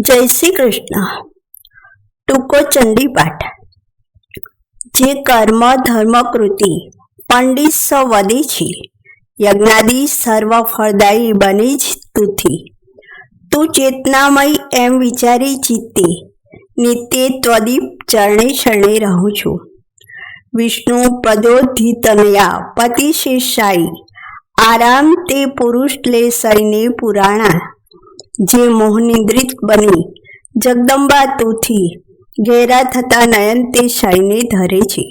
જય શ્રી કૃષ્ણ. ટૂંકો ચંડી પાઠ. જે કર્મ, ધર્મ, કૃતિ પંડિત સ છે. યજ્ઞાદિ સર્વ ફળદાયી બની જ તુથી. તું ચેતનામય એમ વિચારી ચિત્તે. નિત્ય ત્વદીપ ચરણે શરણે રહું છું. વિષ્ણુ પદોધિતનયા પતિ શેષાઈ આરામ તે પુરુષ લે સૈને પુરાણા. જે મોહનિદ્રિત બની. જગદંબા તુથી ઘેરા થતા નયન તે શયને ધરે છે.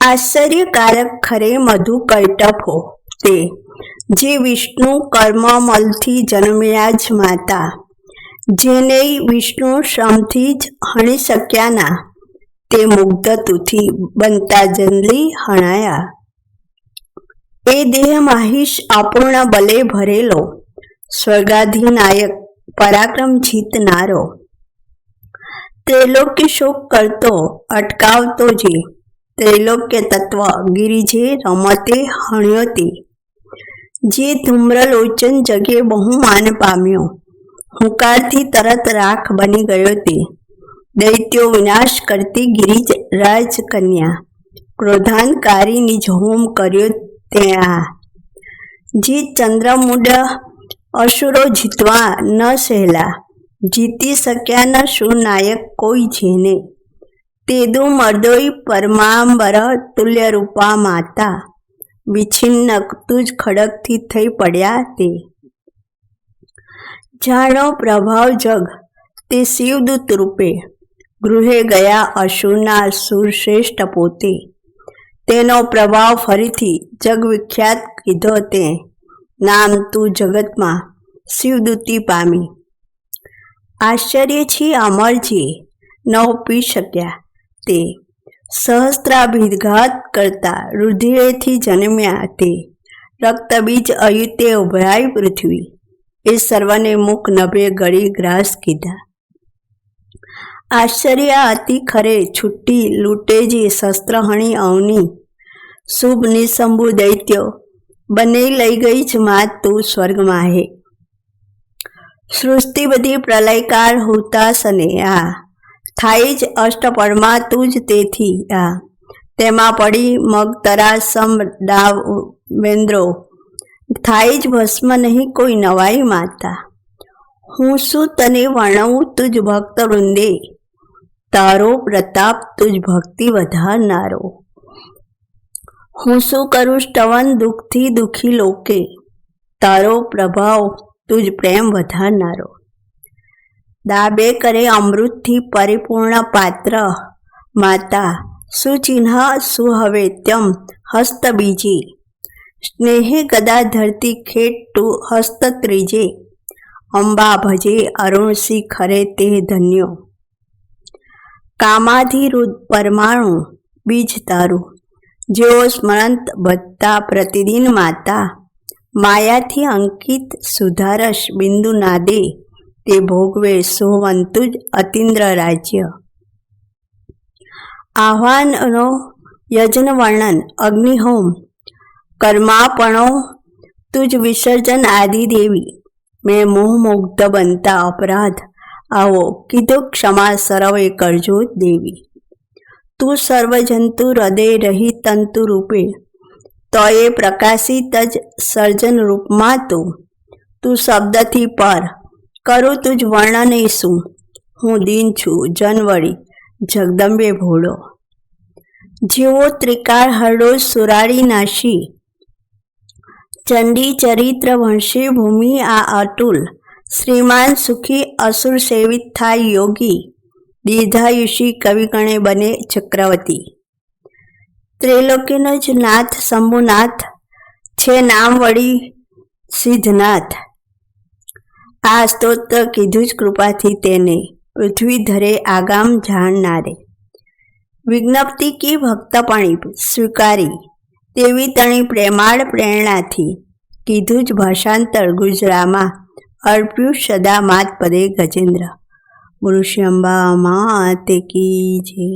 આશ્ચર્યકારક ખરે મધુ કૈટફો તે, જે વિષ્ણુ કર્મમલથી જન્મ્યા જ માતા, જેને વિષ્ણુ શ્રમથી જ હણી શક્યાના તે મુગ્ધ તુથી બનતા જનલી હણાયા. એ દેહ માહિશ અપૂર્ણ બલે ભરેલો સ્વર્ગાધિનાયક પરાક્રમ જીતનારો. ત્રિલોક્ય શોક કરતો, અટકાવતો જે, ત્રિલોક્ય તત્વ ગિરિજે રમતે હણ્યો તે જે ધૂમ્રલોચન જગે બહુ માન પામ્યો, હુંકારથી તરત રાખ બની ગયો તે દૈત્યો વિનાશ કરતી ગિરિજ રાજકન્યા ક્રોધાનકારીની જ હોમ કર્યો ત્યાં જે ચંદ્રમુડ અસુરો જીતવા ન સહેલા. જીતી શક્યા ન સુનાયક કોઈ જેને. તેદુ મર્દોઈ પરમાંબર તુલ્ય રૂપા માતા. વિછિન્ન તુજ ખડકથી થઈ પડ્યા તે. જાણો પ્રભાવ જગ, તે શિવદૂત રૂપે. ગૃહે ગયા અશુના સુરશ્રેષ્ઠ પોતે. તેનો પ્રભાવ ફરીથી જગવિખ્યાત કીધો તે. નામ તું જગતમાં શિવદૂતિ પામી. આશ્ચર્ય છે અમર ન પી શક્યા. તે સહસ્ત્રાભિઘાત કરતા રુધિરેથી જન્મ્યા તે. રક્તબીજ અયુતે ઉભરાઈ પૃથ્વી. એ સર્વને મુખ નભે ગળી ગ્રાસ કીધા. આશ્ચર્ય અતિ ખરે છુટ્ટી લૂટે જે શસ્ત્રહણી અવની. શુભ નિસંભુ દૈત્યો બને લઈ ગઈ જ માત તું સ્વર્ગમાં હે. સૃષ્ટિ બધી પ્રલયકાર હુતાસને આ. થાય જ અષ્ટપળમાં તું જ તેથી આ. તેમાં પડી મગતરા સમ, ડાવ વેન્દ્રો થાય જ ભસ્મ નહીં કોઈ નવાઈ માતા. હું શું તને વર્ણવું તુજ ભક્ત વૃંદે? તારો પ્રતાપ તુજ ભક્તિ વધારનારો. હું શું કરું સ્ટવન દુઃખથી દુઃખી લોકે? તારો પ્રભાવ તુજ પ્રેમ વધારનારો. દાબે કરે અમૃતથી પરિપૂર્ણ પાત્ર. માતા સુચિહ્ન સુહવે ત્યમ હસ્ત બીજી? સ્નેહે ગદા ધરતી ખેટ ટુ હસ્ત ત્રીજે? અંબા ભજે અરુણસિંહ ખરે તે ધન્યો. કામાધિરુદ પરમાણુ, બીજ તારું. જેઓ સ્મરંત ભત્તા પ્રતિદિન માતા માયાથી અંકિત સુધારસ બિંદુ નાદે તે ભોગવે સોવંતુ જ અતિન્દ્ર રાજ્ય. આહ્વાનનો યજ્ઞ વર્ણન અગ્નિહોમ, કર્માપણો, તુજ વિસર્જન આદિ દેવી. મેં મોહમુગ્ધ બનતા અપરાધ, આવો કીધો ક્ષમા સરવે કરજો દેવી. તું સર્વજંતુ હૃદય રહી તંતુ રૂપે. તો એ પ્રકાશિત જ સર્જન રૂપમાં તું. તું શબ્દથી પર. કરું તું જ વર્ણને શું હું દીન છું જનવળી જગદંબે ભોળો. જેવો ત્રિકાળ હરડો સુરાળી નાશી. ચંડી ચરિત્ર વંશી ભૂમિ આ અતુલ શ્રીમાન સુખી અસુર સેવિત થાય યોગી. દીર્ઘાયુષી કવિગણે બને ચક્રવર્તી. ત્રિલોકીનો જ નાથ શંભુનાથ, છે નામ વળી સિદ્ધનાથ. આ સ્તોત્ર કીધું જ કૃપાથી તેને પૃથ્વી ધરે આગામ જાણનારે. વિજ્ઞપ્તિ કી ભક્તપણી સ્વીકારી, તેવી તણી પ્રેમાળ પ્રેરણાથી કીધું જ ભાષાંતર ગુજરામાં અર્પ્યું સદા માત પદે ગજેન્દ્ર. ગુરુ શ્યાંબા માત કી છે